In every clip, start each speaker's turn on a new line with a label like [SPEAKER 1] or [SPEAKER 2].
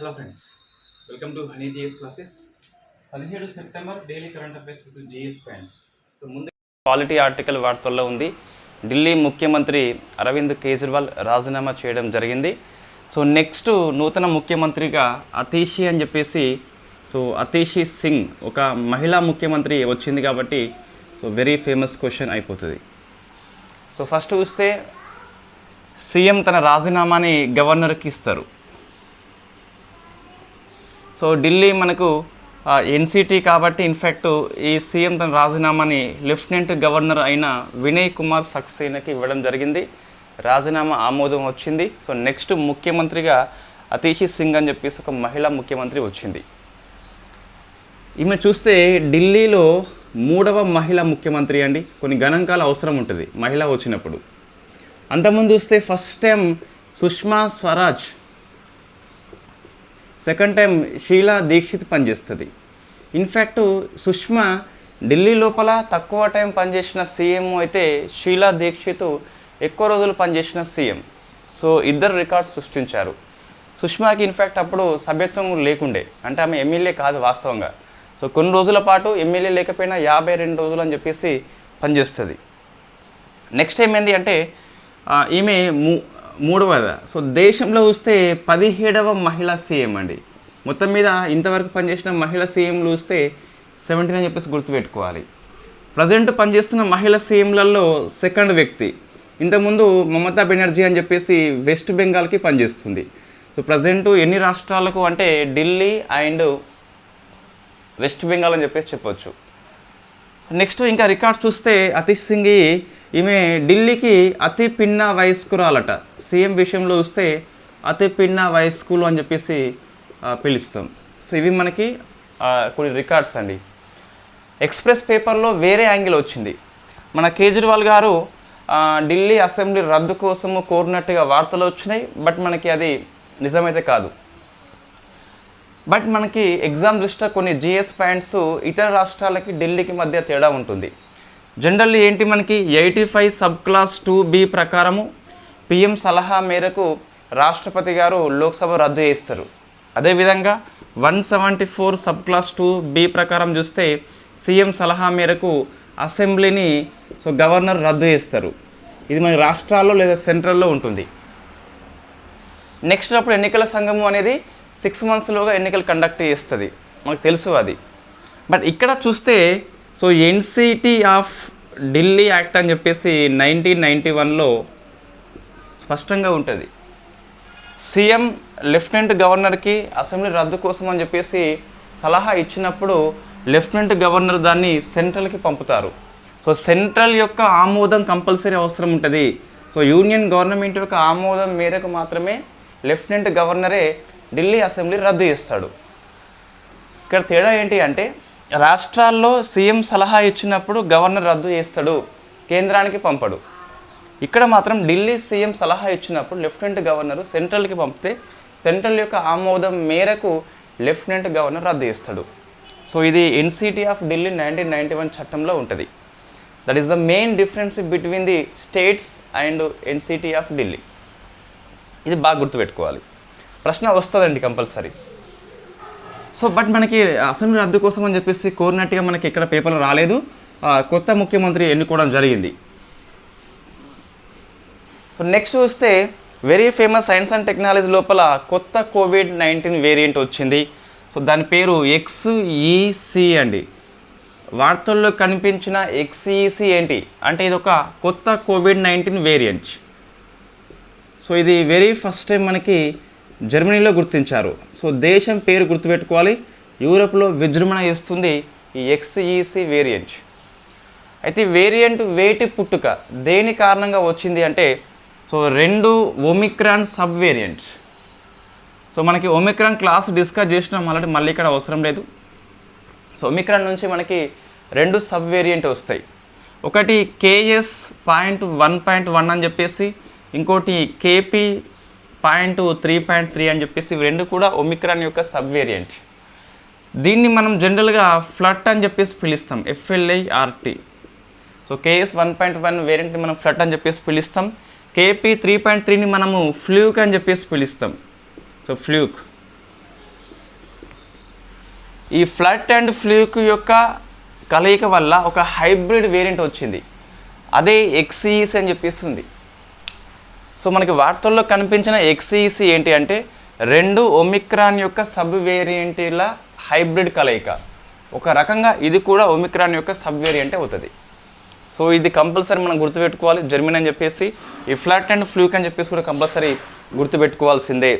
[SPEAKER 1] Hello friends welcome to honey GS classes పదిహేడు September daily current affairs with GS friends so ముందు quality article వార్తల్లో ఉంది. ఢిల్లీ ముఖ్యమంత్రి అరవింద్ కేజ్రీవాల్ రాజీనామా చేయడం జరిగింది. సో నెక్స్ట్ నూతన ముఖ్యమంత్రిగా అతీషి అని చెప్పేసి సో అతీషి సింగ్ ఒక మహిళా ముఖ్యమంత్రి వచ్చింది కాబట్టి సో వెరీ ఫేమస్ క్వశ్చన్ అయిపోతుంది. సో ఫస్ట్ చూస్తే సీఎం తన రాజీనామాని గవర్నర్కి ఇస్తారు. సో ఢిల్లీ మనకు ఎన్సిటీ కాబట్టి ఇన్ఫ్యాక్ట్ ఈ సీఎం తన రాజీనామాని లెఫ్టినెంట్ గవర్నర్ అయిన వినయ్ కుమార్ సక్సేనాకి ఇవ్వడం జరిగింది. రాజీనామా ఆమోదం వచ్చింది. సో నెక్స్ట్ ముఖ్యమంత్రిగా అతీషి సింగ్ అని చెప్పేసి ఒక మహిళా ముఖ్యమంత్రి వచ్చింది. ఈమె చూస్తే ఢిల్లీలో మూడవ మహిళా ముఖ్యమంత్రి అండి. కొన్ని గణాంకాల అవసరం ఉంటుంది. మహిళ వచ్చినప్పుడు. అంతకుముందు చూస్తే first time Sushma Swaraj second time Sheila Dikshit పనిచేస్తుంది. ఇన్ఫ్యాక్ట్ సుష్మా ఢిల్లీ లోపల తక్కువ టైం పనిచేసిన సీఎం అయితే షీలా దీక్షిత్ ఎక్కువ రోజులు పనిచేసిన సీఎం సో ఇద్దరు రికార్డ్ సృష్టించారు. సుష్మాకి ఇన్ఫ్యాక్ట్ అప్పుడు సభ్యత్వం లేకుండే. అంటే ఆమె ఎమ్మెల్యే కాదు వాస్తవంగా. సో కొన్ని రోజుల పాటు ఎమ్మెల్యే లేకపోయినా యాభై రెండు రోజులు అని చెప్పేసి పనిచేస్తుంది. నెక్స్ట్ ఏమైంది అంటే ఈమె మూ మూడవద. సో దేశంలో చూస్తే పదిహేడవ మహిళా సీఎం అండి. మొత్తం మీద ఇంతవరకు పనిచేసిన మహిళా సీఎంలు చూస్తే సెవెంటీన్ అని చెప్పేసి గుర్తుపెట్టుకోవాలి. ప్రజెంట్ పనిచేస్తున్న మహిళా సీఎంలలో సెకండ్ వ్యక్తి. ఇంతకుముందు మమతా బెనర్జీ అని చెప్పేసి వెస్ట్ బెంగాల్కి పనిచేస్తుంది. సో ప్రజెంట్ ఎన్ని రాష్ట్రాలకు అంటే ఢిల్లీ అండ్ వెస్ట్ బెంగాల్ అని చెప్పేసి చెప్పొచ్చు. నెక్స్ట్ ఇంకా రికార్డ్స్ చూస్తే అతీష్ సింగ్ ఈమె ఢిల్లీకి అతి పిన్న వయస్కురాలట. సీఎం విషయంలో చూస్తే అతి పిన్న వయస్కులు అని చెప్పేసి పిలుస్తాం. సో ఇవి మనకి కొన్ని రికార్డ్స్ అండి. ఎక్స్ప్రెస్ పేపర్లో వేరే యాంగిల్ వచ్చింది. మన కేజ్రీవాల్ గారు ఢిల్లీ అసెంబ్లీ రద్దు కోసము కోరినట్టుగా వార్తలు వచ్చినాయి బట్ మనకి అది నిజమైతే కాదు. బట్ మనకి ఎగ్జామ్ దృష్ట్యా కొన్ని జిఎస్ పాయింట్స్ ఇతర రాష్ట్రాలకి ఢిల్లీకి మధ్య తేడా ఉంటుంది. జనరల్లీ ఏంటి మనకి eighty five sub clause two B ప్రకారము పిఎం సలహా మేరకు రాష్ట్రపతి గారు లోక్సభ రద్దు చేస్తారు. అదేవిధంగా one seventy four sub clause two B ప్రకారం చూస్తే సీఎం సలహా మేరకు అసెంబ్లీని సో గవర్నర్ రద్దు చేస్తారు. ఇది మన రాష్ట్రాల్లో లేదా సెంట్రల్లో ఉంటుంది. నెక్స్ట్ అప్పుడు ఎన్నికల సంఘము అనేది సిక్స్ మంత్స్లోగా ఎన్నికలు కండక్ట్ చేస్తుంది. మనకు తెలుసు అది. బట్ ఇక్కడ చూస్తే so NCT of Delhi act అని చెప్పేసి నైన్టీన్ నైంటీ వన్లో స్పష్టంగా ఉంటుంది. సీఎం లెఫ్టినెంట్ గవర్నర్కి అసెంబ్లీ రద్దు కోసం అని చెప్పేసి సలహా ఇచ్చినప్పుడు లెఫ్టినెంట్ గవర్నర్ దాన్ని సెంట్రల్కి పంపుతారు. సో సెంట్రల్ యొక్క ఆమోదం కంపల్సరీ అవసరం ఉంటుంది. సో యూనియన్ గవర్నమెంట్ యొక్క ఆమోదం మేరకు మాత్రమే లెఫ్టినెంట్ గవర్నరే ఢిల్లీ అసెంబ్లీ రద్దు చేస్తాడు. ఇక్కడ తేడా ఏంటి అంటే రాష్ట్రాల్లో సీఎం సలహా ఇచ్చినప్పుడు గవర్నర్ రద్దు చేస్తాడు కేంద్రానికి పంపడు. ఇక్కడ మాత్రం ఢిల్లీ సీఎం సలహా ఇచ్చినప్పుడు లెఫ్టినెంట్ గవర్నర్ సెంట్రల్కి పంపితే సెంట్రల్ యొక్క ఆమోదం మేరకు లెఫ్టినెంట్ గవర్నర్ రద్దు చేస్తాడు. సో ఇది NCT of Delhi nineteen ninety one చట్టంలో ఉంటుంది. That is the main difference between the states and NCT of Delhi. ఇది బాగా గుర్తుపెట్టుకోవాలి. ప్రశ్న వస్తుందండి కంపల్సరీ. సో బట్ మనకి అసెంబ్లీ రద్దు కోసం అని చెప్పేసి కోరినట్టుగా మనకి ఇక్కడ పేపర్లో రాలేదు. కొత్త ముఖ్యమంత్రి ఎన్నుకోవడం జరిగింది. సో నెక్స్ట్ చూస్తే very famous science and technology లోపల కొత్త కోవిడ్ నైన్టీన్ వేరియంట్ వచ్చింది. సో దాని పేరు ఎక్స్ఈసి అండి. వార్తల్లో కనిపించిన ఎక్స్ఈసి ఏంటి? అంటే ఇది ఒక కొత్త కోవిడ్ నైన్టీన్ వేరియంట్. సో ఇది వెరీ ఫస్ట్ టైం మనకి జర్మనీలో గుర్తించారు. సో దేశం పేరు గుర్తుపెట్టుకోవాలి. యూరోప్లో విజృంభణ చేస్తుంది ఈ ఎక్స్ఈసి వేరియంట్ అయితే వేరియంట్ వేటి పుట్టుక దేని కారణంగా వచ్చింది అంటే సో రెండు ఒమిక్రాన్ సబ్ వేరియంట్స్ సో మనకి ఒమిక్రాన్ క్లాస్ డిస్కస్ చేసినాం ఆల్రెడీ మళ్ళీ ఇక్కడ అవసరం లేదు. సో ఒమిక్రాన్ నుంచి మనకి రెండు సబ్ వేరియంట్ వస్తాయి. ఒకటి KS point one point one అని చెప్పేసి ఇంకోటి KP point three point three అని చెప్పేసి ఇవి రెండు కూడా ఒమిక్రాన్ యొక్క సబ్ వేరియంట్ దీన్ని మనం జనరల్గా ఫ్లట్ అని చెప్పేసి పిలుస్తాం FLIRT. So KS one point one వేరియంట్ని మనం ఫ్లట్ అని చెప్పేసి పిలుస్తాం కేపీ త్రీ పాయింట్ త్రీని మనము ఫ్లూక్ అని చెప్పేసి పిలుస్తాం. So fluke. ఈ ఫ్లట్ అండ్ ఫ్లూక్ యొక్క కలయిక వల్ల ఒక హైబ్రిడ్ వేరియంట్ వచ్చింది. అదే ఎక్సీఈస్ అని చెప్పేస్తుంది సో మనకి వార్తల్లో కనిపించిన ఎక్సీసీ ఏంటి అంటే రెండు ఒమిక్రాన్ యొక్క సబ్ వేరియంటీల హైబ్రిడ్ కలయిక. ఒక రకంగా ఇది కూడా ఒమిక్రాన్ యొక్క సబ్ వేరియంటే అవుతుంది. సో ఇది కంపల్సరీ మనం గుర్తుపెట్టుకోవాలి. జర్మనీ అని చెప్పేసి ఈ ఫ్లాట్ అండ్ ఫ్లూక్ అని చెప్పేసి కూడా కంపల్సరీ గుర్తుపెట్టుకోవాల్సిందే.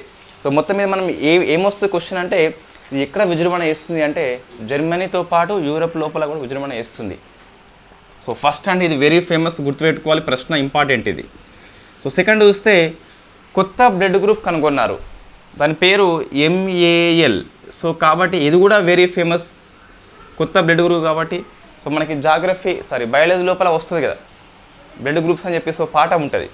[SPEAKER 1] సో మొత్తం మీద మనం ఏ ఏమొస్తుంది క్వశ్చన్ అంటే ఇది ఎక్కడ విజృంభణ చేస్తుంది అంటే జర్మనీతో పాటు యూరప్ లోపల కూడా విజృంభణ చేస్తుంది. సో ఫస్ట్ అండ్ ఇది వెరీ ఫేమస్ గుర్తుపెట్టుకోవాలి. ప్రశ్న ఇంపార్టెంట్ ఇది. సో సెకండ్ చూస్తే కొత్త బ్లడ్ గ్రూప్ కనుగొన్నారు. దాని పేరు ఎంఏఎల్ సో కాబట్టి ఇది కూడా వెరీ ఫేమస్ కొత్త బ్లడ్ గ్రూప్ కాబట్టి సో మనకి జాగ్రఫీ సారీ బయాలజీ లోపల వస్తుంది కదా. బ్లడ్ గ్రూప్స్ అని చెప్పేసి ఒక పాఠం ఉంటుంది.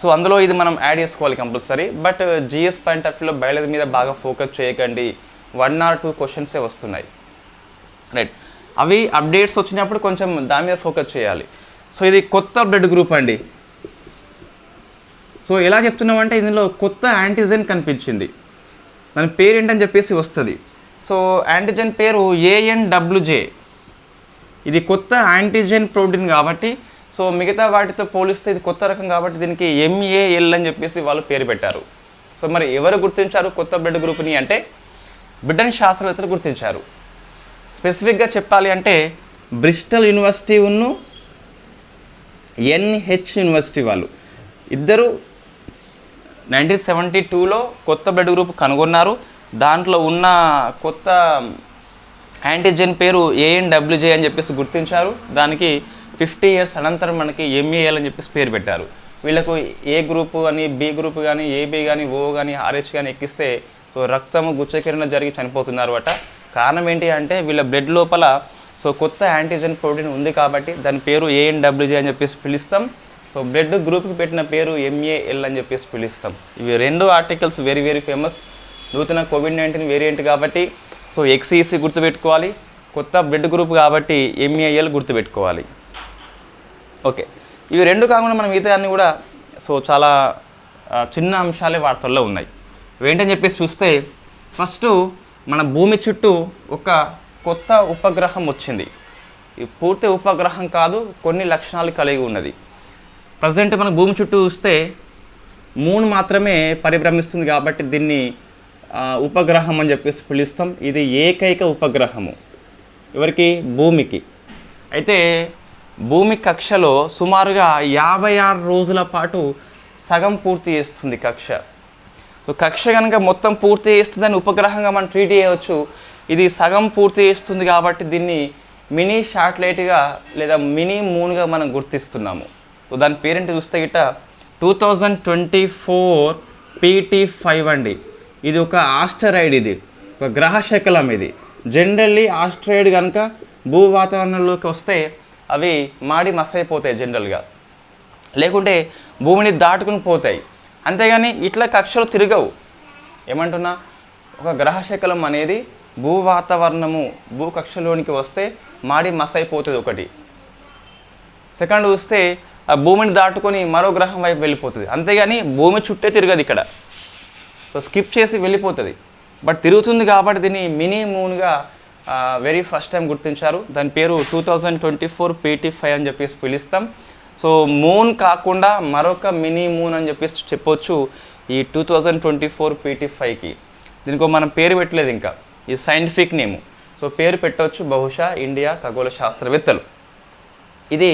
[SPEAKER 1] సో అందులో ఇది మనం యాడ్ చేసుకోవాలి compulsory but GS point of వ్యూలో బయాలజీ మీద బాగా ఫోకస్ చేయకండి. వన్ ఆర్ టూ క్వశ్చన్సే వస్తున్నాయి. రైట్ అవి అప్డేట్స్ వచ్చినప్పుడు కొంచెం దాని మీద ఫోకస్ చేయాలి. సో ఇది కొత్త బ్లడ్ గ్రూప్ అండి. సో ఎలా చెప్తున్నామంటే ఇందులో కొత్త యాంటీజెన్ కనిపించింది. దాని పేరు ఏంటని చెప్పేసి వస్తుంది. సో యాంటీజెన్ పేరు ఏఎన్డబ్ల్యూజే ఇది కొత్త యాంటీజెన్ ప్రోటీన్ కాబట్టి సో మిగతా వాటితో పోలిస్తే ఇది కొత్త రకం కాబట్టి దీనికి ఎంఏఎల్ అని చెప్పేసి వాళ్ళు పేరు పెట్టారు. సో మరి ఎవరు గుర్తించారు కొత్త బ్లడ్ గ్రూప్ని అంటే బ్రిటన్ శాస్త్రవేత్తలు గుర్తించారు. స్పెసిఫిక్గా చెప్పాలి అంటే బ్రిస్టల్ యూనివర్సిటీ ఉన్ను ఎన్హెచ్ యూనివర్సిటీ వాళ్ళు. ఇద్దరు నైన్టీన్ సెవెంటీ టూలో కొత్త బ్లడ్ గ్రూప్ కనుగొన్నారు. దాంట్లో ఉన్న కొత్త యాంటీజెన్ పేరు ఏఎన్డబ్ల్యూజే అని చెప్పేసి గుర్తించారు. దానికి ఫిఫ్టీ ఇయర్స్ అనంతరం మనకి ఎంఏఎల్ అని చెప్పేసి పేరు పెట్టారు. వీళ్ళకు ఏ గ్రూప్ అని బి గ్రూప్ కానీ ఏబి కానీ ఓ కానీ ఆర్హెచ్ కానీ ఎక్కిస్తే సో రక్తము గుచ్చకిరణ జరిగి చనిపోతున్నారు అట. కారణం ఏంటి అంటే వీళ్ళ బ్లడ్ లోపల సో కొత్త యాంటీజెన్ ప్రోటీన్ ఉంది కాబట్టి దాని పేరు ఏఎన్డబ్ల్యూజే అని చెప్పేసి పిలుస్తాం. సో బ్లడ్ గ్రూప్కి పెట్టిన పేరు ఎంఏఎల్ అని చెప్పేసి పిలుస్తాం. ఇవి రెండు ఆర్టికల్స్ వెరీ వెరీ ఫేమస్ నూతన కోవిడ్ నైన్టీన్ వేరియంట్ కాబట్టి సో ఎక్సీసీ గుర్తుపెట్టుకోవాలి. కొత్త బ్లడ్ గ్రూప్ కాబట్టి ఎంఏఎల్ గుర్తుపెట్టుకోవాలి. ఓకే. ఇవి రెండు కాకుండా మనం మిగతా అన్నీ కూడా సో చాలా చిన్న అంశాలే వార్తల్లో ఉన్నాయి. ఏంటని చెప్పేసి చూస్తే ఫస్ట్ మన భూమి చుట్టూ ఒక కొత్త ఉపగ్రహం వచ్చింది. ఈ పూర్తి ఉపగ్రహం కాదు కొన్ని లక్షణాలు కలిగి ఉన్నది. ప్రజెంట్ మన భూమి చుట్టూ చూస్తే మూన్ మాత్రమే పరిభ్రమిస్తుంది కాబట్టి దీన్ని ఉపగ్రహం అని చెప్పేసి పిలుస్తాం. ఇది ఏకైక ఉపగ్రహము. ఎవరికి? భూమికి. అయితే భూమి కక్షలో సుమారుగా యాభై ఆరు రోజుల పాటు సగం పూర్తి చేస్తుంది కక్ష. సో కక్ష కనుక మొత్తం పూర్తి చేస్తుందని ఉపగ్రహంగా మనం ట్రీట్ చేయవచ్చు. ఇది సగం పూర్తి చేస్తుంది కాబట్టి దీన్ని మినీ శాటిలైట్గా లేదా మినీ మూన్గా మనం గుర్తిస్తున్నాము. సో దాని పేరెంట్ చూస్తే గిట్ట two thousand twenty four PT five అండి. ఇది ఒక ఆస్టరాయిడ్ ఇది. ఒక గ్రహ శకలం ఇది. జనరల్లీ ఆస్ట్రాయిడ్ కనుక భూ వాతావరణంలోకి వస్తే అవి మాడి మసైపోతాయి జనరల్గా. లేకుంటే భూమిని దాటుకుని పోతాయి. అంతేగాని ఇట్లా కక్షలు తిరగవు. ఏమంటున్నా? ఒక గ్రహశకలం అనేది భూ వాతావరణము భూ కక్షలోనికి వస్తే మాడి మసైపోతుంది ఒకటి. సెకండ్ చూస్తే ఆ భూమిని దాటుకొని మరో గ్రహం వైపు వెళ్ళిపోతుంది. అంతేగాని భూమి చుట్టే తిరగదు ఇక్కడ. సో స్కిప్ చేసి వెళ్ళిపోతుంది. బట్ తిరుగుతుంది కాబట్టి దీన్ని మినీ మూన్గా వెరీ ఫస్ట్ టైం గుర్తించారు. దాని పేరు two thousand twenty four PT five అని చెప్పేసి పిలుస్తాం. సో మూన్ కాకుండా మరొక మినీ మూన్ అని చెప్పేసి చెప్పొచ్చు ఈ two thousand twenty four PT ఫైవ్కి. దీనికి మనం పేరు పెట్టలేదు ఇంకా. ఈ సైంటిఫిక్ నేమ్. సో పేరు పెట్టవచ్చు బహుశా ఇండియా ఖగోళ శాస్త్రవేత్తలు. ఇది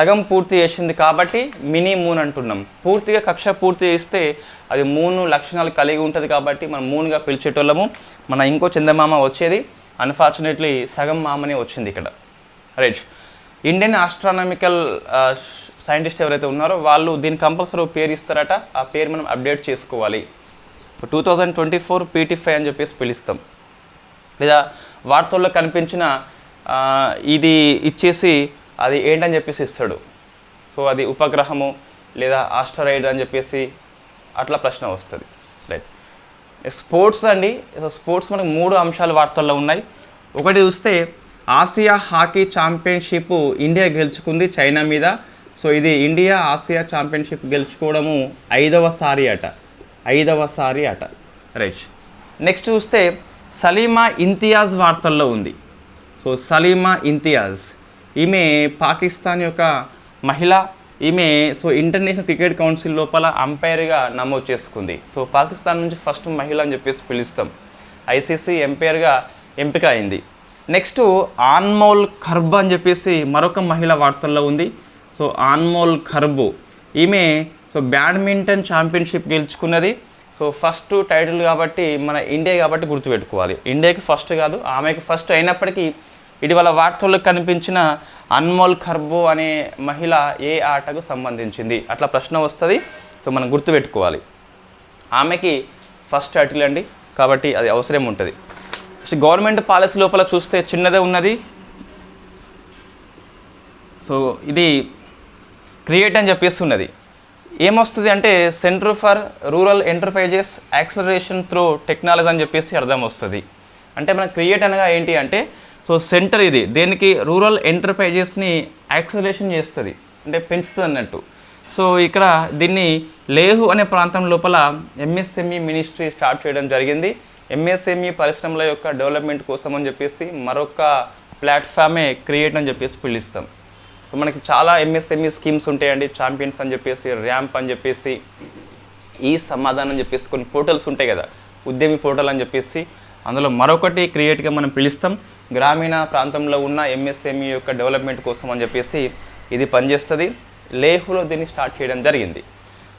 [SPEAKER 1] సగం పూర్తి చేసింది కాబట్టి మినీ మూన్ అంటున్నాం. పూర్తిగా కక్ష పూర్తి చేస్తే అది మూను లక్షణాలు కలిగి ఉంటుంది కాబట్టి మనం మూన్గా పిలిచేటోళ్ళము. మన ఇంకో చందమామ వచ్చేది. అన్ఫార్చునేట్లీ సగం మామనే వచ్చింది ఇక్కడ. రైట్ ఇండియన్ ఆస్ట్రానమికల్ సైంటిస్ట్ ఎవరైతే ఉన్నారో వాళ్ళు దీని కంపల్సరీ పేరు ఇస్తారట. ఆ పేరు మనం అప్డేట్ చేసుకోవాలి. Two thousand twenty four PT five అని చెప్పేసి పిలుస్తాం. లేదా వార్తల్లో కనిపించిన uh, ఇది ఇచ్చేసి అది ఏంటని చెప్పేసి ఇస్తాడు. సో అది ఉపగ్రహము లేదా ఆస్టరాయిడ్ అని చెప్పేసి అట్లా ప్రశ్న వస్తుంది. రైట్ స్పోర్ట్స్ అండి. స్పోర్ట్స్ మనకు మూడు అంశాలు వార్తల్లో ఉన్నాయి. ఒకటి చూస్తే ఆసియా హాకీ ఛాంపియన్షిప్ ఇండియా గెలుచుకుంది చైనా మీద. సో ఇది ఇండియా ఆసియా ఛాంపియన్షిప్ గెలుచుకోవడము ఐదవసారి అట. ఐదవసారి అట. రైట్ నెక్స్ట్ చూస్తే సలీమా ఇంతియాజ్ వార్తల్లో ఉంది. సో సలీమా ఇంతియాజ్. ఈమె పాకిస్తాన్ యొక్క మహిళ ఈమె సో ఇంటర్నేషనల్ క్రికెట్ కౌన్సిల్ లోపల అంపైర్గా నమోదు చేసుకుంది. సో పాకిస్తాన్ నుంచి ఫస్ట్ మహిళ అని చెప్పేసి పిలుస్తాం. ఐసీసీ ఎంపైర్గా ఎంపిక అయింది. నెక్స్ట్ ఆన్మోల్ ఖర్బ్ అని చెప్పేసి మరొక మహిళ వార్తల్లో ఉంది. సో ఆన్మోల్ ఖర్బు ఈమె సో బ్యాడ్మింటన్ ఛాంపియన్షిప్ గెలుచుకున్నది. సో ఫస్ట్ టైటిల్ కాబట్టి మన ఇండియా కాబట్టి గుర్తుపెట్టుకోవాలి. ఇండియాకి ఫస్ట్ కాదు ఆమెకు ఫస్ట్ అయినప్పటికీ ఇటీవల వార్తల్లో కనిపించిన అన్మోల్ ఖర్బు అనే మహిళ ఏ ఆటకు సంబంధించింది? అట్లా ప్రశ్న వస్తుంది. సో మనం గుర్తుపెట్టుకోవాలి. ఆమెకి ఫస్ట్ టైటిల్ అండి. కాబట్టి అది అవసరం ఉంటుంది. సో గవర్నమెంట్ పాలసీ లోపల చూస్తే చిన్నదే ఉన్నది. సో ఇది క్రియేట్ అని చెప్పేసి ఉన్నది ఏమొస్తుంది అంటే centre for rural enterprises acceleration through technology అని చెప్పేసి అర్థం వస్తుంది. అంటే మన క్రియేట్ అనగా ఏంటి అంటే సో సెంటర్ ఇది. దేనికి? రూరల్ ఎంటర్ప్రైజెస్ని యాక్సలేషన్ చేస్తుంది. అంటే పెంచుతుంది అన్నట్టు. సో ఇక్కడ దీన్ని లేహు అనే ప్రాంతం లోపల ఎంఎస్ఎంఈ మినిస్ట్రీ స్టార్ట్ చేయడం జరిగింది. ఎంఎస్ఎంఈ పరిశ్రమల యొక్క డెవలప్మెంట్ కోసం అని చెప్పేసి మరొక ప్లాట్ఫామే క్రియేట్ అని చెప్పేసి పిలుస్తాం. సో మనకి చాలా ఎంఎస్ఎంఈ స్కీమ్స్ ఉంటాయండి. ఛాంపియన్స్ అని చెప్పేసి ర్యాంప్ అని చెప్పేసి ఈ సమాధానం అని చెప్పేసి కొన్ని పోర్టల్స్ ఉంటాయి కదా. ఉద్యమి పోర్టల్ అని చెప్పేసి అందులో మరొకటి క్రియేట్గా మనం పిలుస్తాం. గ్రామీణ ప్రాంతంలో ఉన్న ఎంఎస్ఎంఈ యొక్క డెవలప్మెంట్ కోసం అని చెప్పేసి ఇది పనిచేస్తుంది. లేహులో దీన్ని స్టార్ట్ చేయడం జరిగింది.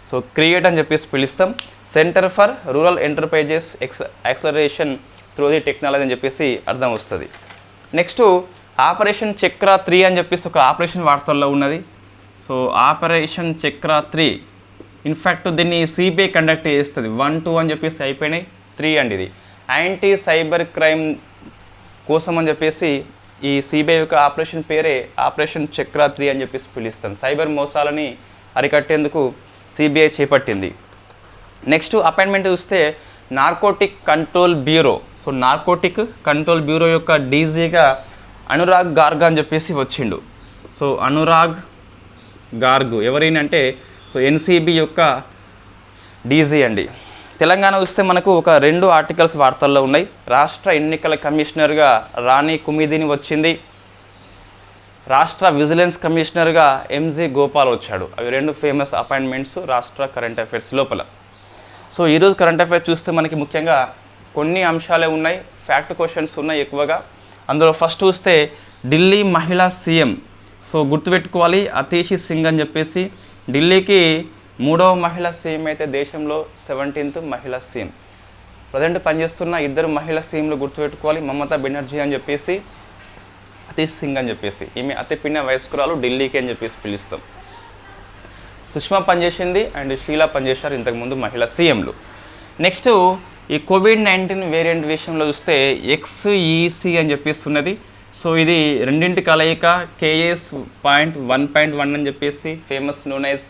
[SPEAKER 1] సో క్రియేట్ అని చెప్పేసి పిలుస్తాం. Centre for rural enterprises ex acceleration through the technology అని చెప్పేసి అర్థం వస్తుంది. నెక్స్ట్ ఆపరేషన్ చక్ర త్రీ అని చెప్పేసి ఒక ఆపరేషన్ వార్తల్లో ఉన్నది. So operation Chakra three in fact దీన్ని సిబిఐ కండక్ట్ చేస్తుంది. వన్ టూ అని చెప్పేసి అయిపోయినాయి. త్రీ అండి ఇది. యాంటీ సైబర్ క్రైమ్ కోసం అని చెప్పేసి ఈ సిబిఐ యొక్క ఆపరేషన్ పేరే ఆపరేషన్ చక్ర త్రీ అని చెప్పేసి పిలుస్తాం. సైబర్ మోసాలని అరికట్టేందుకు సిబిఐ చేపట్టింది. నెక్స్ట్ అపాయింట్మెంట్ చూస్తే narcotic control bureau. So narcotic control bureau యొక్క డీజీగా అనురాగ్ గార్గ్ అని చెప్పేసి వచ్చిండు. సో అనురాగ్ గార్గ్ ఎవరైనా అంటే సో ఎన్సీబీ యొక్క డీజీ అండి. తెలంగాణ చూస్తే మనకు ఒక రెండు ఆర్టికల్స్ వార్తల్లో ఉన్నాయి. రాష్ట్ర ఎన్నికల కమిషనర్గా రాణి కుమిదిని వచ్చింది. రాష్ట్ర విజిలెన్స్ కమిషనర్గా ఎంజీ గోపాల్ వచ్చాడు. అవి రెండు ఫేమస్ అపాయింట్మెంట్స్ రాష్ట్ర కరెంట్ అఫైర్స్ లోపల. సో ఈరోజు కరెంట్ అఫైర్స్ చూస్తే మనకి ముఖ్యంగా కొన్ని అంశాలే ఉన్నాయి. ఫ్యాక్ట్ క్వశ్చన్స్ ఉన్నాయి ఎక్కువగా. అందులో ఫస్ట్ చూస్తే ఢిల్లీ మహిళా సీఎం. సో గుర్తుపెట్టుకోవాలి. అతీషి సింగ్ అని చెప్పేసి ఢిల్లీకి మూడవ మహిళా సీఎం అయితే దేశంలో సెవెంటీన్త్ మహిళా సీఎం. ప్రజెంట్ పనిచేస్తున్న ఇద్దరు మహిళా సీఎంలు గుర్తుపెట్టుకోవాలి. మమతా బెనర్జీ అని చెప్పేసి అతీష్ సింగ్ అని చెప్పేసి ఈమె అతి పిన్న వయస్కురాలు ఢిల్లీకి అని చెప్పేసి పిలుస్తాం. సుష్మా పనిచేసింది అండ్ షీలా పనిచేశారు ఇంతకుముందు మహిళా సీఎంలు. నెక్స్ట్ ఈ కోవిడ్ నైన్టీన్ వేరియంట్ విషయంలో చూస్తే ఎక్స్ఈసి అని చెప్పేసి ఉన్నది. సో ఇది రెండింటి కలయిక KS point one point one అని చెప్పేసి famous known as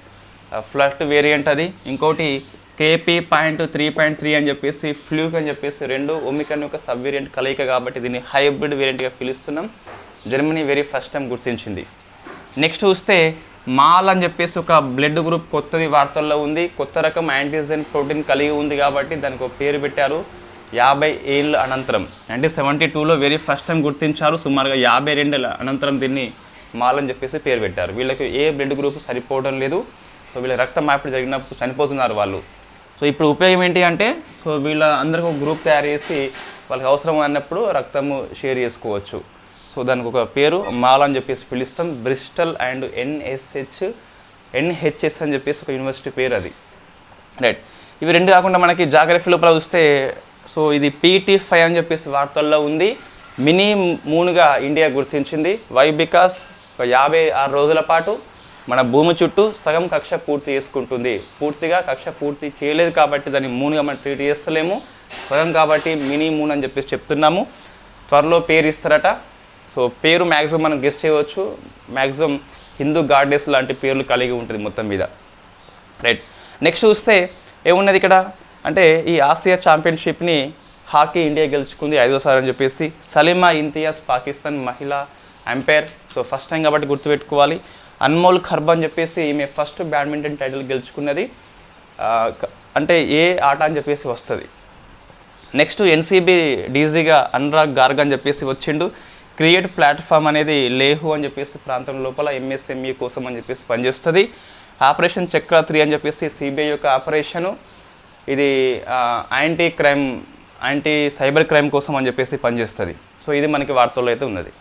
[SPEAKER 1] FLiRT variant అది. ఇంకోటి KP point three point three అని చెప్పేసి ఫ్లూక్ అని చెప్పేసి రెండు ఒమికన్ యొక్క సబ్ వేరియంట్ కలయిక కాబట్టి దీన్ని హైబ్రిడ్ వేరియంట్గా పిలుస్తున్నాం. జర్మనీ వెరీ ఫస్ట్ టైం గుర్తించింది. నెక్స్ట్ చూస్తే మాల్ అని చెప్పేసి ఒక బ్లడ్ గ్రూప్ కొత్తది వార్తల్లో ఉంది. కొత్త రకం యాంటీజెన్ ప్రోటీన్ కలిగి ఉంది కాబట్టి దానికి ఒక పేరు పెట్టారు. యాభై ఏళ్ళ అనంతరం. అంటే సెవెంటీ టూలో వెరీ ఫస్ట్ టైం గుర్తించారు. సుమారుగా యాభై రెండేళ్ళ అనంతరం దీన్ని మాల్ అని చెప్పేసి పేరు పెట్టారు. వీళ్ళకి ఏ బ్లడ్ గ్రూప్ సరిపోవడం లేదు. సో వీళ్ళ రక్త మార్పిడి జరిగినప్పుడు చనిపోతున్నారు వాళ్ళు. సో ఇప్పుడు ఉపయోగం ఏంటి అంటే సో వీళ్ళ అందరికి ఒక గ్రూప్ తయారు చేసి వాళ్ళకి అవసరం అన్నప్పుడు రక్తము షేర్ చేసుకోవచ్చు. సో దానికి ఒక పేరు మాల్ అని చెప్పేసి పిలుస్తాం. బ్రిస్టల్ అండ్ ఎన్ఎస్హెచ్ ఎన్హెచ్ఎస్ అని చెప్పేసి ఒక యూనివర్సిటీ పేరు అది. రైట్ ఇవి రెండు కాకుండా మనకి జాగ్రఫీ లోపల చూస్తే సో ఇది పీటీ ఫైవ్ అని చెప్పేసి వార్తల్లో ఉంది. మినీ మూన్గా ఇండియా గుర్తించింది. వై బికాస్ ఒక యాభై ఆరు రోజుల పాటు మన భూమి చుట్టూ సగం కక్ష పూర్తి చేసుకుంటుంది. పూర్తిగా కక్ష పూర్తి చేయలేదు కాబట్టి దాన్ని మూన్గా మనం ట్రీట్ చేస్తలేము. సగం కాబట్టి మినీ మూన్ అని చెప్పేసి చెప్తున్నాము. త్వరలో పేరు ఇస్తారట. సో పేరు మ్యాక్సిమం మనం గెస్ట్ చేయవచ్చు. మ్యాక్సిమం హిందూ గాడ్డెస్ లాంటి పేర్లు కలిగి ఉంటుంది మొత్తం మీద. రైట్ నెక్స్ట్ చూస్తే ఏమున్నది ఇక్కడ? అంటే ఈ ఆసియా ఛాంపియన్షిప్ని హాకీ ఇండియా గెలుచుకుంది ఐదోసారి అని చెప్పేసి. సలీమా ఇంతియాజ్ పాకిస్తాన్ మహిళా అంపైర్ సో ఫస్ట్ టైం కాబట్టి గుర్తుపెట్టుకోవాలి. అన్మోల్ ఖర్బ్ అని చెప్పేసి ఈమె ఫస్ట్ బ్యాడ్మింటన్ టైటిల్ గెలుచుకున్నది. అంటే ఏ ఆట అని చెప్పేసి వస్తుంది. నెక్స్ట్ ఎన్సీబీ డీజీగా అనురాగ్ గార్గ్ అని చెప్పేసి వచ్చిండు. క్రియేట్ ప్లాట్ఫామ్ అనేది లేహు అని చెప్పేసి ప్రాంతం లోపల ఎంఎస్ఎంఈ కోసం అని చెప్పేసి పనిచేస్తుంది. ఆపరేషన్ చక్ర త్రీ అని చెప్పేసి సిబిఐ యొక్క ఆపరేషను ఇది anti crime anti cyber crime కోసం అని చెప్పేసి పనిచేస్తుంది. సో ఇది మనకి వార్తల్లో అయితే ఉన్నది.